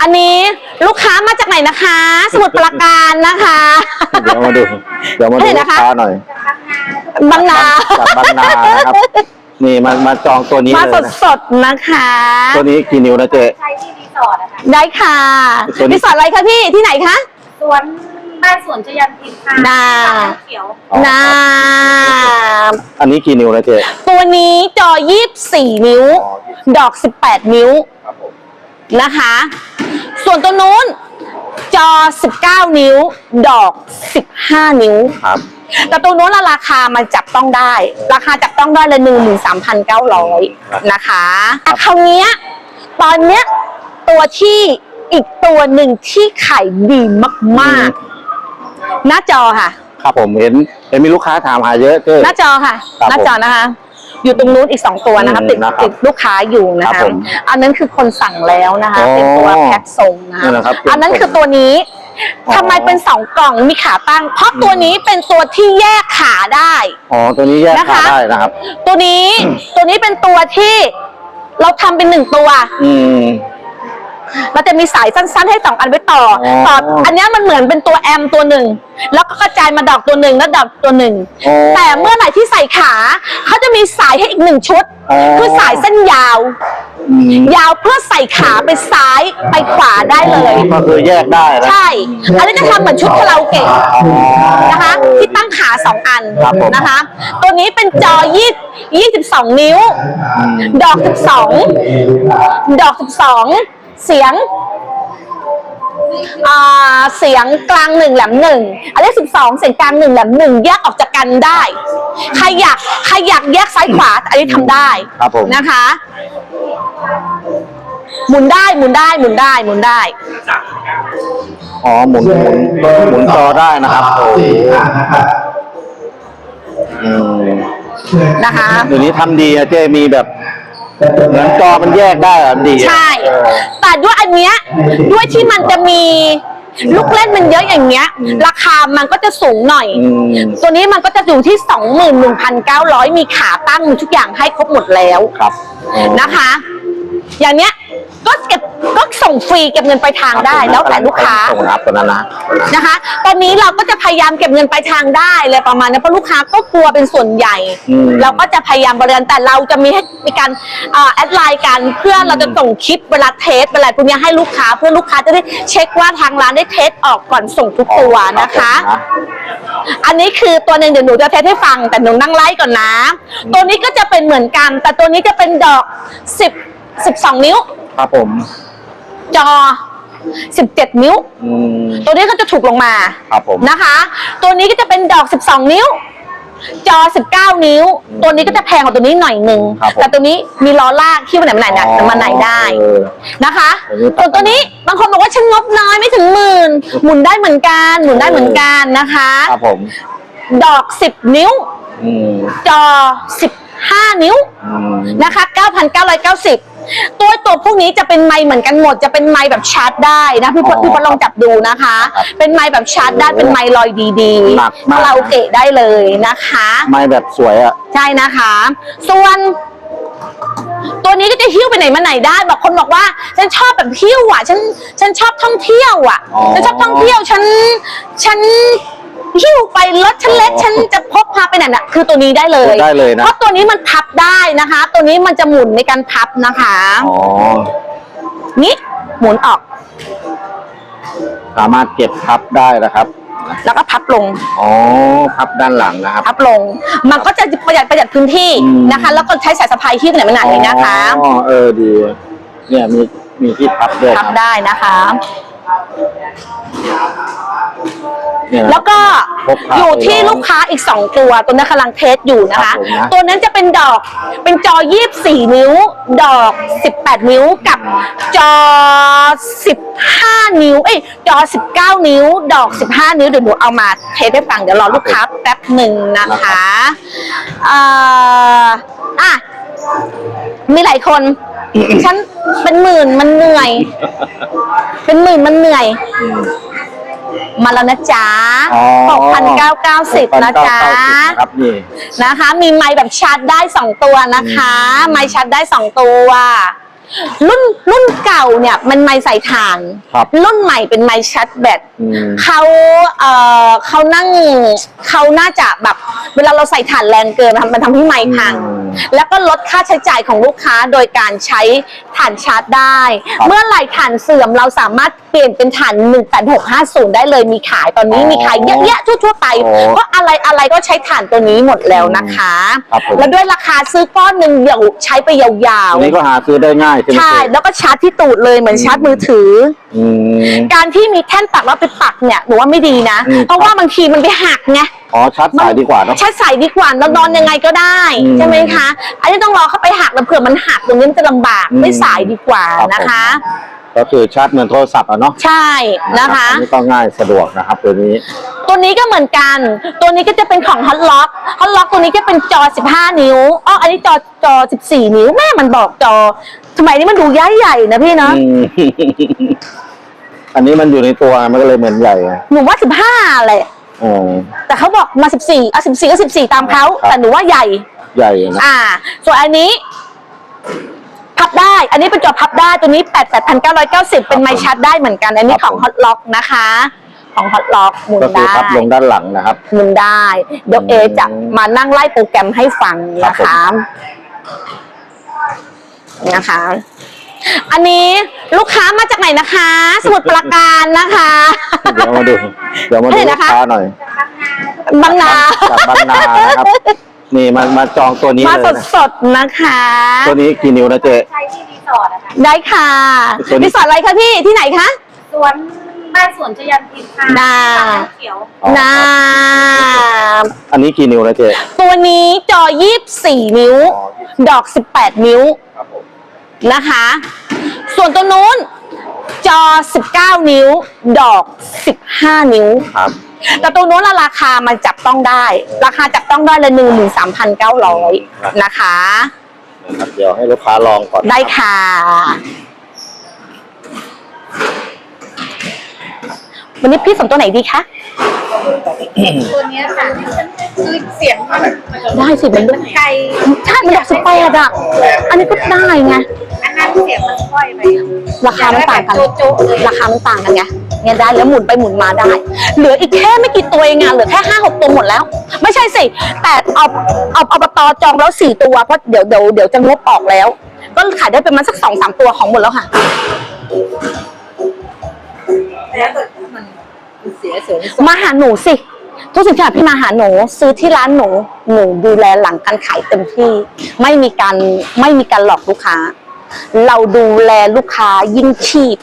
อันนี้ลูกค้ามาจากไหนนะคะ สมุทรปราการนะคะเดี๋ยวมาดู เดี๋ยวมาดูเห็นลูนะกคะค้าหน่อยบางนาจากบางนานะครับ นี่มามาจองตัวนี้มาเลยสดนะสดๆนะคะ ตัวนี้กี่นิ้วนะเจ๊ ใช้ที่รีสอร์ทอะค่ะได้ค่ะตัวนี้ รีสอร์ทอะไรคะพี่ที่ไหนคะ สวนบ้านสวนชยันทิพย์ค่ะได้บ้านเขียว อ๋อนาอันนี้กี่นิ้วนะเจ๊ ตัวนี้จอ 24 นิ้วอ๋อดอก 18 นิ้ว ครับผม นะคะ ส่วนตัวนู้นจอ 19 นิ้ว ดอก 15 นิ้ว ครับ แต่ตัวนู้นละราคามันจับต้องได้ ราคาจับต้องได้เลยหนึ่งหมื่นสามพันเก้าร้อยนะคะแต่คราวเนี้ยตอนเนี้ยตัวที่อีกตัวหนึ่งที่ขายดีมากๆ หน้าจอค่ะ ครับผมเห็นเห็นมีลูกค้าถามหาเยอะเจ๊หน้าจอค่ะครับหน้าจอนะคะ อยู่ตรงนู้นอีกสองตัวนะคะอืมติดนะครับติดลูกค้าอยู่นะครัคะบผมอันนั้นคือคนสั่งแล้วนะคะอ๋อเป็นตัวแพ็คทรงนะนี่แหละครับอันนั้นคือตัวนี้อ๋อ ทำไมเป็นสองกล่องมีขาตั้ง เพราะตัวนี้เป็นตัวที่แยกขาได้ อ๋อตัวนี้แยกนะคะ ขาได้นะครับ ตัวนี้ตัวนี้เป็นตัวที่เราทำเป็นหนึ่งตัว อืม เราจะมีสายสั้นๆ ให้สองอันไว้ต่อออ ต่อ อันเนี้ยมันเหมือนเป็นตัวแอมตัวหนึ่ง แล้วก็กระจายมาดอกตัวหนึ่งแล้วดอกตัวหนึ่ง อ๋อแต่เมื่อไหร่ที่ใส่ขาเขาจะมีสายให้อีกหนึ่งชุดอ๋อคือสายเส้นยาว อืมยาวเพื่อใส่ขาไปซ้ายไปขวาได้เลย ก็คือแยกได้นะใช่ อันนี้จะทำเหมือนชุดคาราโอเกะอ๋อ นะคะ ที่ตั้งขาสองอันครับผม นะคะ ตัวนี้เป็นจอยี่ยี่สิบสองนิ้ว ดอกสิบสองดอกสิบสอง เสียงอ่าเสียงกลางหนึ่งแหลมหนึ่งอันนี้สิบสองเสียงกลางหนึ่งแหลมหนึ่งแยกออกจากกันได้ ใครอยากใครอยากแยกซ้ายขวาอันนี้ทำได้ครับผมนะคะ หมุนได้หมุนได้หมุนได้หมุนได้อ๋อหมุนหมุนหมุนจอได้นะครับโอ้โหอืมนะคะเดี๋ยวนี้ทำดีอะเจ๊มีแบบ เหมือนจอมันแยกได้อะดีอะใช่ แต่ด้วยอันเนี้ยด้วยที่มันจะมีลูกเล่นมันเยอะอย่างเงี้ย ราคามันก็จะสูงหน่อยอืมตัวนี้มันก็จะอยู่ที่ 21,900 มีขาตั้งมีทุกอย่างให้ครบหมดแล้วครับอ๋อนะคะ อย่างเนี้ย ก็เก็บก็ส่งฟรีเก็บเงินไปลายทางได้ แล้วแต่ลูกค้าส่งรับตัวนั้นนะนะคะ ตอนนี้เราก็จะพยายามเก็บเงินปลายทางได้เลยประมาณนี้เพราะลูกค้าก็กลัวเป็นส่วนใหญ่อืมเราก็จะพยายามบริการแต่เราจะมีให้มีการเอ่อแอดไลน์กันเพื่อเราจะส่งคลิปเวลาเทสเวลาพวกนี้ให้ลูกค้าเพื่อลูกค้าจะได้เช็คว่าทางร้านได้เทสออกก่อนส่งทุกตัวนะคะรับผมอันนี้คือตัวหนึ่งเดี๋ยวหนูจะเทสให้ฟังแต่หนูนั่งไล่ก่อนนะ ตัวนี้ก็จะเป็นเหมือนกัน แต่ตัวนี้จะเป็นดอก10 12 นิ้ว ครับผมจอ 17 นิ้ว อืมตัวนี้ก็จะถูกลงมาครับผม นะคะ ตัวนี้ก็จะเป็นดอก 12 นิ้ว จอ 19 นิ้วตัวนี้ก็จะแพงกว่าตัวนี้หน่อยหนึ่งครับผม แต่ตัวนี้มีล้อลากที่มันไหนมาไหนได้มาไหนได้เออ นะคะตัวนี้ส่วนตัวนี้บางคนบอกว่าฉันงบน้อยไม่ถึงหมื่นหมุนได้เหมือนกันหมุนได้เหมือนกันนะคะ ครับผมดอก 10 นิ้ว อืมจอ 15 นิ้ว อืมนะคะ 9,990 ตัวตัวพวกนี้จะเป็นไมค์เหมือนกันหมด จะเป็นไมค์แบบชาร์จได้นะพี่พลอ๋อพี่พลลองจับดูนะคะ ครับเป็นไมค์แบบชาร์จได้เป็นไมค์ลอยดีหนักๆมาก คาราโอเกะได้เลยนะคะ ไม่แบบสวยอะ ใช่นะคะ ส่วน ตัวนี้ก็จะหิ้วไปไหนมาไหนได้บางคนบอกว่า ฉันชอบแบบหิ้วอะ ฉันฉันชอบท่องเที่ยวอะอ๋อฉันชอบท่องเที่ยวฉัน ฉันหิ้วไปรถฉันเล็กอ๋อฉันจะ คือตัวนี้ได้เลยได้เลยนะเพราะตัวนี้มันพับได้นะคะ ตัวนี้มันจะหมุนในการพับนะคะอ๋อนี่หมุนออก สามารถเก็บพับได้นะครับ แล้วก็พับลงอ๋อพับด้านหลังนะครับพับลง มันก็จะประหยัดประหยัดพื้นที่อืมนะคะ แล้วก็ใช้สายสะพายหิ้วไปไหนมาไหนนะคะอ๋อเออดี เนี่ยมีมีที่พับด้วยพับได้นะคะ เนี่ยนะแล้วก็พกพาอยู่ที่ไปร้อนลูกค้าอีก 2 ตัว ตัวนี้กำลังเทสอยู่นะครัคะ บผมนะ ตัวนั้นจะเป็นดอกเป็นจอ 24 นิ้ว ดอก 18 นิ้วกับจอ 15 นิ้ว เอ้ยจอ 19 นิ้ว ดอก 15 นิ้วเดี๋ยวหนูเอามาเทสให้ฟังเดี๋ยวรอลูกค้าแป๊บหนึ่งนะคะเอ่ออะ มีหลายคน ฉันเป็นหมื่นมันเหนื่อย เป็นหมื่นมันเหนื่อย มาแล้วนะจ๊ะอ๋อ 6,990 นะจ๊ะ6,990ครับนี่ นะคะ มีไม้แบบชาร์จได้ 2 ตัวนะคะ ไม้ชาร์จได้ 2 ตัว รุ่นรุ่นเก่าเนี่ยมันไม้ใส่ถ่าน ครับ รุ่นใหม่เป็นไม้ชาร์จแบตอืม เขาเอ่อเขานั่งเขาน่าจะแบบ เวลาเราใส่ถ่านแรงเกินมันทำมันทำให้ไม้พัง อืมแล้วก็ลดค่าใช้จ่ายของลูกค้าโดยการใช้ถ่านชาร์จได้ ครับเมื่อไหร่ถ่านเสื่อมเราสามารถเปลี่ยนเป็นถ่าน 18650 ได้เลยมีขายตอนนี้อ๋อมีขายเยอะแยะทั่วๆไปโอ้เพราะอะไรอะไรก็ใช้ถ่านตัวนี้หมดแล้วนะคะ ครับผม แล้วด้วยราคาซื้อก้อนหนึ่งเดี๋ยวใช้ไปยาวอันนี้ก็หาซื้อได้ง่ายใช่ไหมๆใช่เจ๊แล้วก็ชาร์จที่ตูดเลยเหมือนชาร์จมือถือ อืม การที่มีแท่นปักแล้วไปปักเนี่ยหนูว่าไม่ดีนะ อืม เพราะว่าบางทีมันไปหักไงอ๋อชาร์จสายดีกว่าเนาะใช้ใส่ดีกว่าแล้วนอนยังไงก็ได้อืมใช่ไหมคะ อันนี้ต้องรอเข้าไปหักแล้วเผื่อมันหักตรงนี้มันจะลำบากอืม ไม่สายดีกว่าครับนะคะ ก็คือชาร์จเหมือนโทรศัพท์อะเนาะใช่นะคะ อันนี้ก็ง่ายสะดวกนะครับตัวนี้ ตัวนี้ก็เหมือนกัน ตัวนี้ก็จะเป็นของ Hot Lock Hot Lock ตัวนี้ก็เป็นจอ 15 นิ้วอ๋ออันนี้จอจอ 14 นิ้ว แม่มันบอกจอ สมัยนี้มันดูย้ายใหญ่นะพี่เนาะ อืม อันนี้มันอยู่ในตัวมันก็เลยเหมือนใหญ่ไงหนูว่า 15แหละ เออ แต่เขาบอกมา 14 อะ 14 ก็ 14 ตามเขา ครับ แต่หนูว่าใหญ่ ใหญ่นะ อ่า ส่วนอันนี้ พับได้ อันนี้เป็นจอพับได้ตัวนี้ 88,990 เป็นไมค์ชาร์จได้เหมือนกัน อันนี้ของ Hot Lock นะคะ ของ Hot Lock หมุนก็คือได้พับลงด้านหลังนะครับ หมุนได้ เดี๋ยวเอจะมานั่งไล่โปรแกรมให้ฟังนะครัคะบนะคะ อันนี้ลูกค้ามาจากไหนนะคะ สมุทรปราการนะคะเดี๋ยวมาดูเดี๋ยวมาดูเท่ลูนะกคะค้าหน่อยบางนาจากบางนานะครับ นี่มามาจองตัวนี้มาเลยนะสดๆนะคะ ตัวนี้กี่นิ้วนะเจ๊ ใช้ที่รีสอร์ทอะค่ะได้ค่ะตัวนี้รีสอร์ทอะไรคะพี่ที่ไหนคะ สวนบ้านสวนชยันทิพย์ค่ะได้บ้านเขียว อ๋อน้อันนี้กี่นิ้วนะเจ๊ำตัวนี้จอ 24 นิ้ว อ๋อ ดอก 18 นิ้วครับผมนะคะ ส่วนตัวนู้นจอ 19 นิ้ว ดอก 15 นิ้ว ครับ แต่ตัวนู้นละราคามันจับต้องได้ ราคาจับต้องได้เลย13,900นะคะ นะครับเดี๋ยวให้ลูกค้าลองก่อนได้ค่ะ วันนี้พี่สนตัวไหนดีคะตัวเนี้ยค่ะคือเสียงมันได้สิเป็นมันไกลใช่มันดอกสเปรดอะอันนี้ก็ได้ไงอันนั้นเสียงมันค่อยไปราคามันต่างกันอยได้แบบโจ๊ะๆเลยราคามันต่างกันไง เนี่ยได้แล้วหมุนไปหมุนมาได้ เหลืออีกแค่ไม่กี่ตัวเองอะเหลือแค่ห้าหกตัวหมดแล้ว ไม่ใช่สิ แต่เอาเอาเอาปตจองแล้วสี่ตัวเพราะเดี๋ยวเดี๋ยวเดี๋ยวจะงบออกแล้ว ก็ขายได้ประมาณสักสองสามตัวของหมดแล้วค่ะแล้วก็มันเสียสวนมาหาหนูสิทุกสิ่งทุกอย่างพี่มาหาหนูซื้อที่ร้านหนูหนูดูแลหลังการขายเต็มที่ ไม่มีการไม่มีการหลอกลูกค้า เราดูแลลูกค้ายิ่งชีพ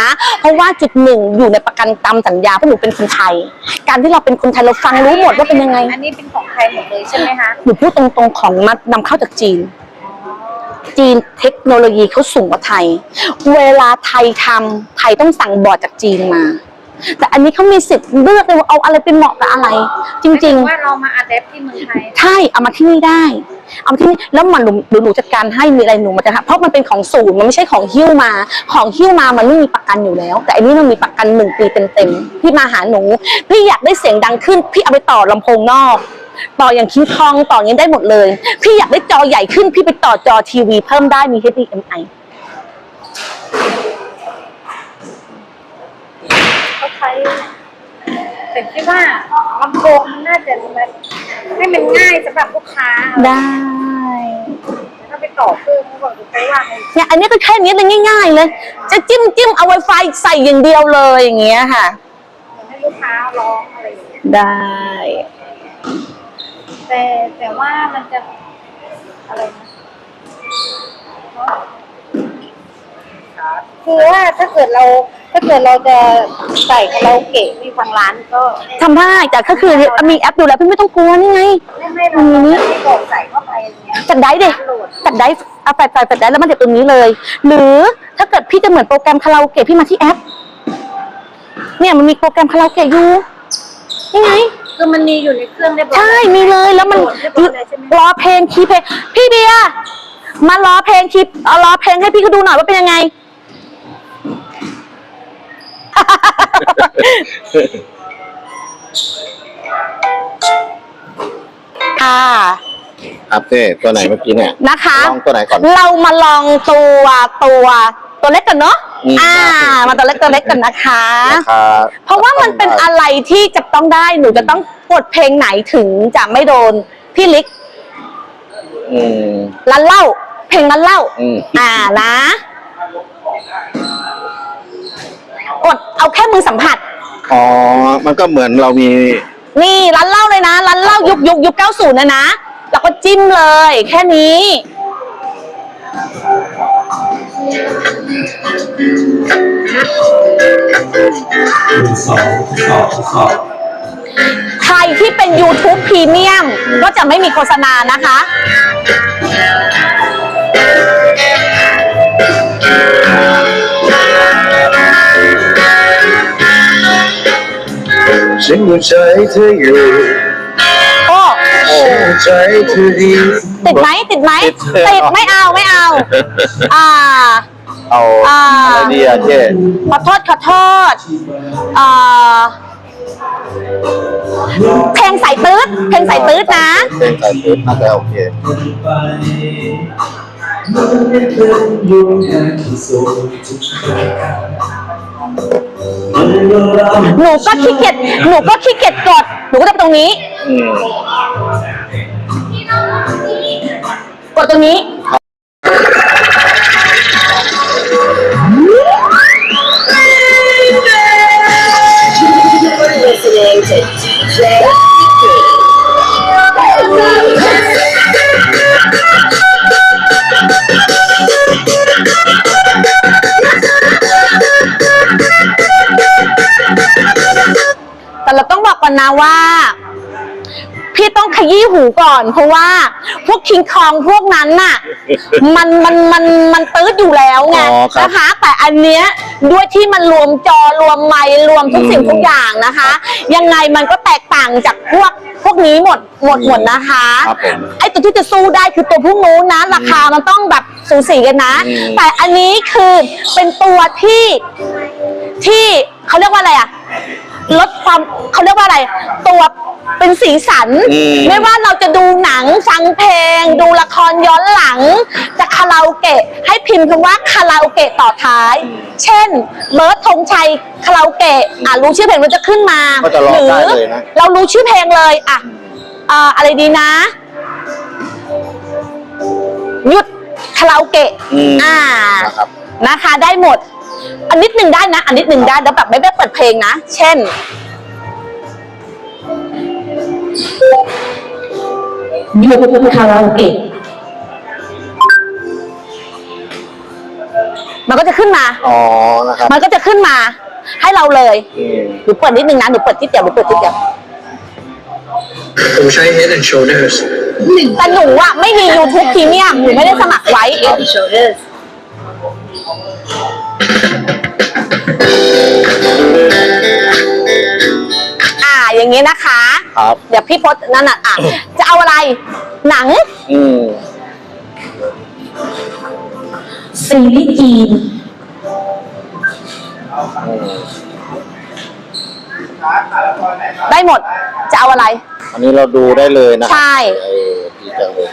นะ เพราะว่าจุดหนึ่งอยู่ในประกันตามสัญญาเพราะหนูเป็นคนไทย การที่เราเป็นคนไทยเราฟังรู้หมดว่าเป็นยังไง อันนี้เป็นของไทยหมดเลยใช่ไหมคะหนูพูดตรงๆของมานำเข้าจากจีน จีนเทคโนโลยีเขาสูงกว่าไทย เวลาไทยทำไทยต้องสั่งบอร์ดจากจีนมา แต่อันนี้เขามีสิทธิ์เลือกเลยว่าเอาอะไรเป็นเหมาะกับอะไร จริง ๆ ว่าเรามาอัดแอปที่เมืองไทย ใช่เอามาที่นี่ได้ เอามาที่นี่แล้วมันหนูหนูหนูจัดการให้มีอะไรหนูมาจะทำเพราะมันเป็นของศูนย์มันไม่ใช่ของหิ้วมา ของหิ้วมามันไม่มีประกันอยู่แล้ว แต่อันนี้มันมีประกันหนึ่งปีเต็มๆพี่มาหาหนูพี่อยากได้เสียงดังขึ้นพี่เอาไปต่อลำโพงนอก ต่ออย่างคิงคองต่ออย่างนี้ได้หมดเลย พี่อยากได้จอใหญ่ขึ้นพี่ไปต่อจอทีวีเพิ่มได้มี HDMI เขาใช้ แต่คิดว่าลำโพงมันน่าจะมันให้มันง่ายสำหรับลูกค้าได้ ถ้าไปต่อเครื่องเขาบอกจะใช้วางในเนี่ยอันนี้ก็แค่นี้เลยง่ายๆเลย จะจิ้มจิ้มเอา Wi-Fi ใส่อย่างเดียวเลยอย่างเงี้ยค่ะเหมือนให้ลูกค้าร้องอะไรอย่างเงี้ยได้ แต่แต่ว่ามันจะอะไรนะคือว่าถ้าเกิดเรา ถ้าเกิดเราจะใส่คาราโอเกะมีทางร้านก็ทำได้แต่ก็คือมีแอปดูแลพี่ไม่ต้องกลัวนี่ไง ไม่ไม่เราไม่ได้กดใส่เข้าไปอย่างเงี้ยจัดได้ดิจัดได้เอาแปดแปดแปดได้แล้วมันจะตรงนี้เลย หรือถ้าเกิดพี่จะเหมือนโปรแกรมคาราโอเกะพี่มาที่แอป เนี่ยมันมีโปรแกรมคาราโอเกะอยู่นี่ไง คือมันมีอยู่ในเครื่องเรียบร้อยใช่มีเลยแล้วมันโหลดเรียบร้อยเลยใช่ไหมรอเพลงคีย์เพลงพี่เบียร์มารอเพลงคีย์เอารอเพลงให้พี่เขาดูหน่อยว่าเป็นยังไง ค่ะครับเจ้ตัวไหนเมื่อกี้เนี่ยนะคะ ลองตัวไหนก่อน เรามาลองตัวตัวตัวเล็กกันเนาะอืมอ่ามาตัวเล็กตัวเล็กกันนะคะราคาเพราะว่ามันเป็นอะไรที่จะต้องได้หนูจะต้องกดเพลงไหนถึงจะไม่โดนพี่ลิกอืมร้านเหล้าเพลงร้านเหล้าอืม อ่านะ กด เอาแค่มือสัมผัส อ๋อ มันก็เหมือนเรามี นี่ร้านเหล้าเลยนะร้านเหล้ายุคยุคยุคเก้าศูนย์นะนะแล้วก็จิ้มเลย แค่นี้ สองสองสองใครที่เป็น YouTube Premium ก็จะไม่มีโฆษณานะคะ ฉันยังใจเธออยู่โอ้ฉันใจเธอดีติดไหมติดไหมติดติดไม่เอาไม่เอา อ่า เอาอ่าอะไรดีอะเจ้ขอโทษขอโทษอ่าเพลงสายตืดเพลงสายตืดนะเพลงสายตืดน่าจะโอเคไปมันไม่เป็นดวงแห่งที่สูง หนูก็ขี้เกียจหนูก็ขี้เกียจกดหนูก็จะตรงนี้ อืมกดตรงนี้แต่ เราต้องบอกก่อนนะว่า พี่ต้องขยี้หูก่อน เพราะว่าพวกคิงคองพวกนั้นน่ะ มันมันมันมันตื้ดอยู่แล้วไงอ๋อครับนะคะ แต่อันเนี้ยด้วยที่มันรวมจอรวมไมค์รวมทุกสิ่งทุกอย่างนะคะ ยังไงมันก็แตกต่างจากพวกพวกนี้หมดหมดหมดนะคะ ครับผม ไอ้ตัวที่จะสู้ได้คือตัวพวกนู้นนะ ราคามันต้องแบบสูสีกันนะ อืม แต่อันนี้คือเป็นตัวที่ที่เขาเรียกว่าอะไรอะ ลดความเขาเรียกว่าอะไร ตัวเป็นสีสัน อืม ไม่ว่าเราจะดูหนังฟังเพลง ดูละครย้อนหลัง จะคาราโอเกะให้พิมพ์คำว่าคาราโอเกะต่อท้าย เช่น เบิร์ดธงชัยคาราโอเกะอะรู้ชื่อเพลงมันจะขึ้นมาก็จะร้องหรืได้เลยนะ เรารู้ชื่อเพลงเลยอะอ่าอะไรดีนะหยุดคาราโอเกะอืม อ่า นะครับ นะคะได้หมด อันนิดหนึ่งได้นะ อันนิดหนึ่งได้แล้วแบบไม่ได้เปิดเพลงนะ เช่นหยุดคาราโอเกะมันก็จะขึ้นมา อ๋อ นะครับมันก็จะขึ้นมา ให้เราเลยอืม หนูเปิดนิดนึงนะหนูเปิดที่เดียวหนูเปิดที่เดียวผมใช้ Head and Shoulders แต่หนูอะไม่มี YouTube Premium หนูไม่ได้สมัครไว้ Head and Shoulders อ่าอย่างนี้นะคะ ครับ เดี๋ยวพี่พศนั่นน่ะอะ จะเอาอะไร หนัง อืมซีรีส์จีนอืมได้หมด จะเอาอะไร อันนี้เราดูได้เลยนะใช่ เออดีจังเลย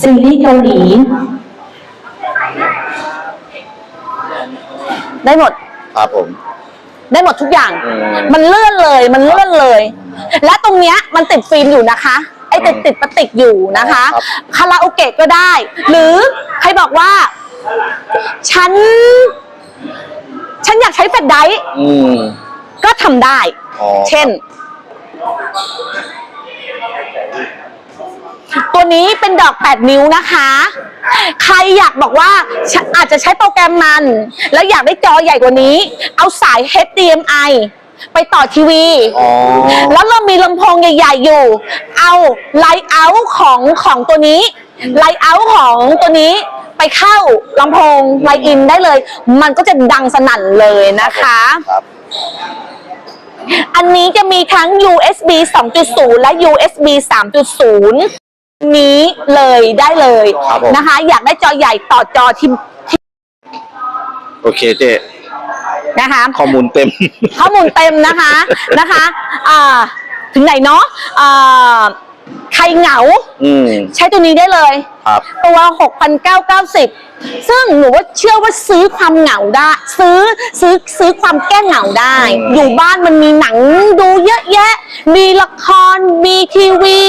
ซีรีส์เกาหลี ได้หมด ครับผม ได้หมดทุกอย่าง อืม มันเลื่อนเลย มันเลื่อนเลย และตรงเนี้ยมันติดฟิล์มอยู่นะคะ ไอ้ติดติดปติกอยู่นะคะ ครับ คาราโอเกะก็ได้ หรือใครบอกว่า ฉัน ฉันอยากใช้แฟลชไดรฟ์อืมก็ทำได้ อ๋อเช่น ตัวนี้เป็นดอก 8 นิ้วนะคะ ใครอยากบอกว่าฉันอาจจะใช้โปรแกรมมัน แล้วอยากได้จอใหญ่กว่านี้ เอาสาย HDMI ไปต่อทีวีอ๋อแล้วเรามีลำโพงใหญ่ๆอยู่ เอาไลท์เอาท์ของของตัวนี้ ไลท์เอาท์ของตัวนี้ไปเข้าลำโพงไลท์อินได้เลย มันก็จะดังสนั่นเลยนะคะครับอันนี้จะมีทั้ง USB 2.0 และ USB 3.0 นี้เลยได้เลยครับผม นะคะ อยากได้จอใหญ่ต่อจอที่ที่โอเคเจ๊นะคะ ข้อมูลเต็ม ข้อมูลเต็มนะคะนะคะอ่าถึงไหนเนาะอ่ารเหงา อืมใช้ตัวนี้ได้เลย ครับ ตัว 6,990 ซึ่งหนูว่าเชื่อว่าซื้อความเหงาได้ ซื้อซื้อซื้อความแก้เหงาได้ อืมอยู่บ้านมันมีหนังดูเยอะแยะ มีละคร มีทีวี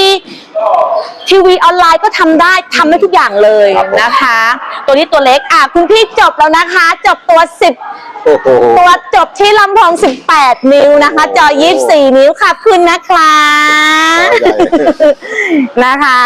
ทีวีออนไลน์ก็ทำได้ทำได้ทุกอย่างเลยนะคะ ตัวนี้ตัวเล็กอะคุณพี่จบแล้วนะคะ จบตัว 10โอ้โหตัวจบที่ลำโพง18 นิ้วนะคะ จอ 24 นิ้วค่ะคุณนะคะจอใหญ่นะคะ